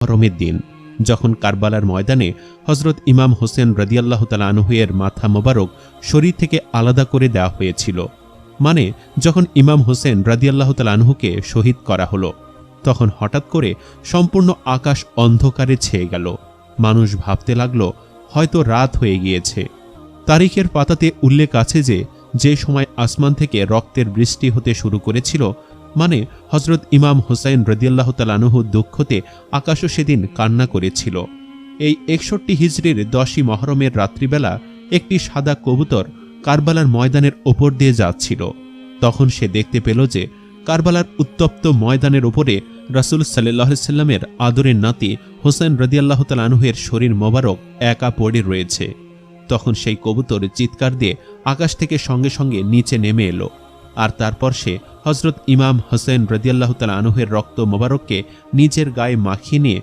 মহরমের দিন, যখন কারবালার ময়দানে হজরত ইমাম হোসেন রদিয়াল্লাহ তালা আনহুয়ের মাথা মোবারক শরীর থেকে আলাদা করে দেওয়া হয়েছিল। মানে যখন ইমাম হোসেন রাদিয়াল্লাহ তালা আনহুকে শহীদ করা হলো, তখন হঠাৎ করে সম্পূর্ণ আকাশ অন্ধকারে ছেয়ে গেল। মানুষ ভাবতে লাগল, হয়তো রাত হয়ে গিয়েছে। তারিখের পাতাতে উল্লেখ আছে যে যে সময় আসমান থেকে রক্তের বৃষ্টি হতে শুরু করেছিল মানে হজরত ইমাম হোসাইন রদিয়াল্লাহ তালানুহু দুঃখতে আকাশও সেদিন কান্না করেছিল। এই একষট্টি হিজড়ির দশই মহরমের রাত্রিবেলা একটি সাদা কবুতর কারবালার ময়দানের ওপর দিয়ে যাচ্ছিল। তখন সে দেখতে পেল যে কারবালার উত্তপ্ত ময়দানের ওপরে রাসুল সাল্লাহ সাল্লামের আদরের নাতি হোসেন রদিয়াল্লাহ তালানুহের শরীর মোবারক একা পড়ে রয়েছে। তখন সেই কবুতর চিৎকার দিয়ে আকাশ থেকে সঙ্গে সঙ্গে নিচে নেমে এলো। আর তারপর সে হজরত ইমাম হোসেন রদিয়াল্লাহ তালা আনুহের রক্ত মোবারককে নিজের গায়ে মাখিয়ে নিয়ে